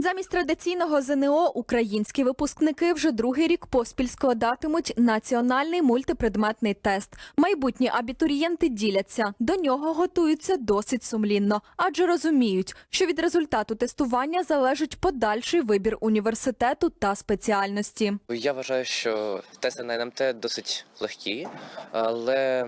Замість традиційного ЗНО українські випускники вже другий рік поспіль складатимуть національний мультипредметний тест. Майбутні абітурієнти діляться. До нього готуються досить сумлінно, адже розуміють, що від результату тестування залежить подальший вибір університету та спеціальності. Я вважаю, що тести на НМТ досить легкі, але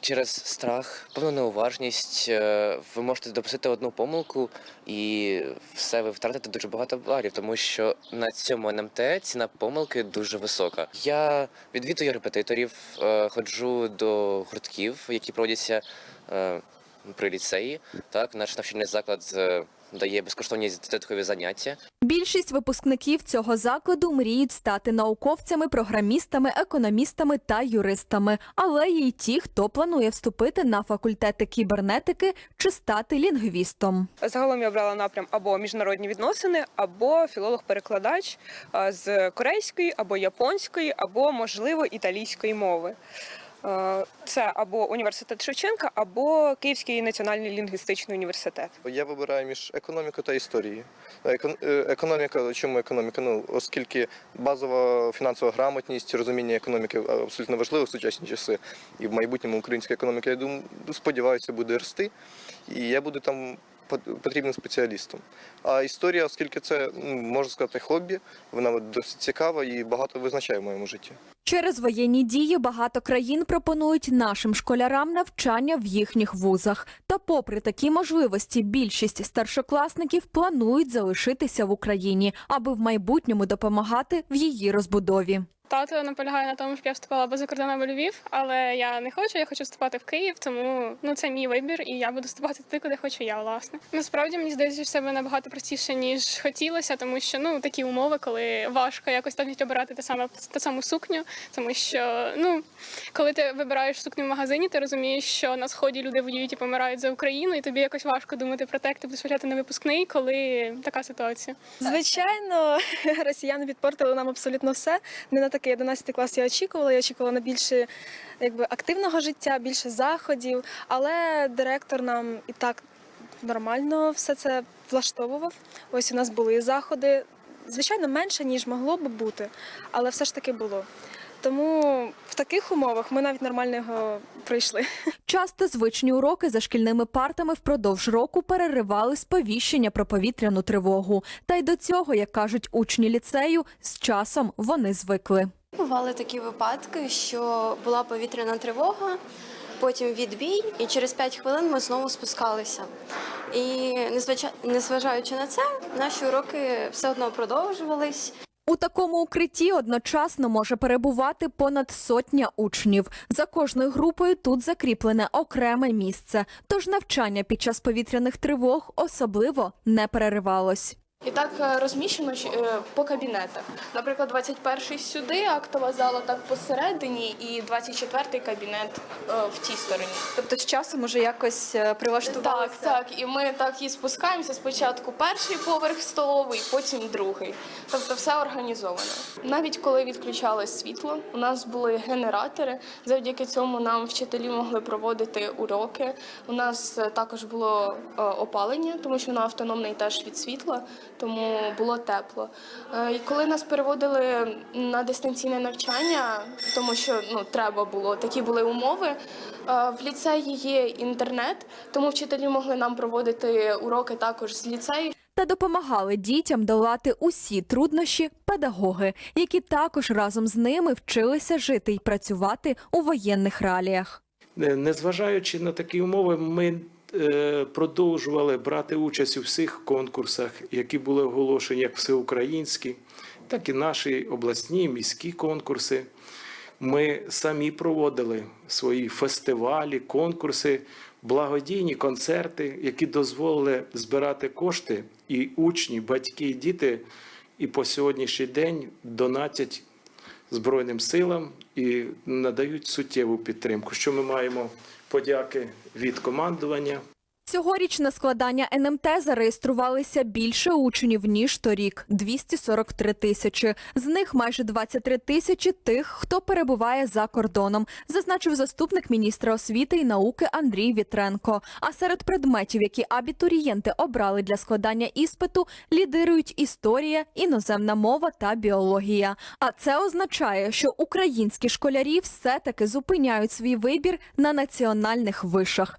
через страх, певну неуважність е, ви можете допустити одну помилку і все ви втратите дуже багато балів, тому що на цьому НМТ ціна помилки дуже висока. Я відвідую репетиторів, е, ходжу до гуртків, які проводяться е, при ліцеї. Так, наш навчальний заклад е, дає безкоштовні додаткові заняття. Більшість випускників цього закладу мріють стати науковцями, програмістами, економістами та юристами. Але є й ті, хто планує вступити на факультети кібернетики чи стати лінгвістом. Загалом я обрала напрям або міжнародні відносини, або філолог-перекладач з корейської, або японської, або можливо італійської мови. Е, Це або університет Шевченка, або Київський національний лінгвістичний університет. Я вибираю між економікою та історією. Екон- е, Економіка, чому економіка? Ну, оскільки базова фінансова грамотність, розуміння економіки абсолютно важливо в сучасні часи. І в майбутньому українська економіка, я думаю, сподіваюся, буде рости. І я буду там потрібним спеціалістом. А історія, оскільки це, ну, можна сказати, хобі, вона досить цікава і багато визначає в моєму житті. Через воєнні дії багато країн пропонують нашим школярам навчання в їхніх вузах. Та, попри такі можливості, більшість старшокласників планують залишитися в Україні, аби в майбутньому допомагати в її розбудові. Тато наполягає на тому, щоб я вступала або за кордоном або Львів, але я не хочу, я хочу вступати в Київ, тому ну це мій вибір, і я буду вступати туди, куди хочу я, власне. Насправді мені здається, що в себе набагато простіше, ніж хотілося, тому що ну такі умови, коли важко якось так обирати те саме ту саму сукню, тому що ну коли ти вибираєш сукню в магазині, ти розумієш, що на сході люди воюють і помирають за Україну, і тобі якось важко думати про те, як ти будеш виглядати на випускний, коли така ситуація. Звичайно, росіяни підпортили нам абсолютно все. Не на такий 11 клас я очікувала. Я очікувала на більше якби, активного життя, більше заходів. Але директор нам і так нормально все це влаштовував. Ось у нас були заходи. Звичайно, менше, ніж могло би бути, але все ж таки було. Тому в таких умовах ми навіть нормально його пройшли. Часто звичні уроки за шкільними партами впродовж року переривали сповіщення про повітряну тривогу. Та й до цього, як кажуть учні ліцею, з часом вони звикли. Бували такі випадки, що була повітряна тривога, потім відбій, і через 5 хвилин ми знову спускалися. І незважаючи на це, наші уроки все одно продовжувались. У такому укритті одночасно може перебувати понад сотня учнів. За кожною групою тут закріплене окреме місце. Тож навчання під час повітряних тривог особливо не переривалось. І так е, розміщено е, по кабінетах. Наприклад, 21-й сюди, актова зала так посередині, і 24-й кабінет е, в тій стороні. Тобто з часом уже якось е, Так, так. І ми так і спускаємося. Спочатку перший поверх столовий, потім другий. Тобто все організовано. Навіть коли відключалось світло, у нас були генератори. Завдяки цьому нам вчителі могли проводити уроки. У нас також було опалення, тому що воно автономне теж від світла, тому було тепло. Е, І коли нас переводили на дистанційне навчання, тому що ну треба було такі були умови. е, В ліцеї є інтернет, тому вчителі могли нам проводити уроки також з ліцею. Та допомагали дітям долати усі труднощі педагоги, які також разом з ними вчилися жити і працювати у воєнних реаліях. Е, Незважаючи на такі умови, ми продовжували брати участь у всіх конкурсах, які були оголошені як всеукраїнські, так і наші обласні міські конкурси. Ми самі проводили свої фестивалі, конкурси, благодійні концерти, які дозволили збирати кошти, і учні, батьки, і діти і по сьогоднішній день донатять Збройним силам і надають суттєву підтримку. Що ми маємо подяки від командування. Цьогоріч на складання НМТ зареєструвалися більше учнів ніж торік 243 тисячі. З них майже 23 тисячі тих, хто перебуває за кордоном, зазначив заступник міністра освіти і науки Андрій Вітренко. А серед предметів, які абітурієнти обрали для складання іспиту, лідирують історія, іноземна мова та біологія. А це означає, що українські школярі все-таки зупиняють свій вибір на національних вишах.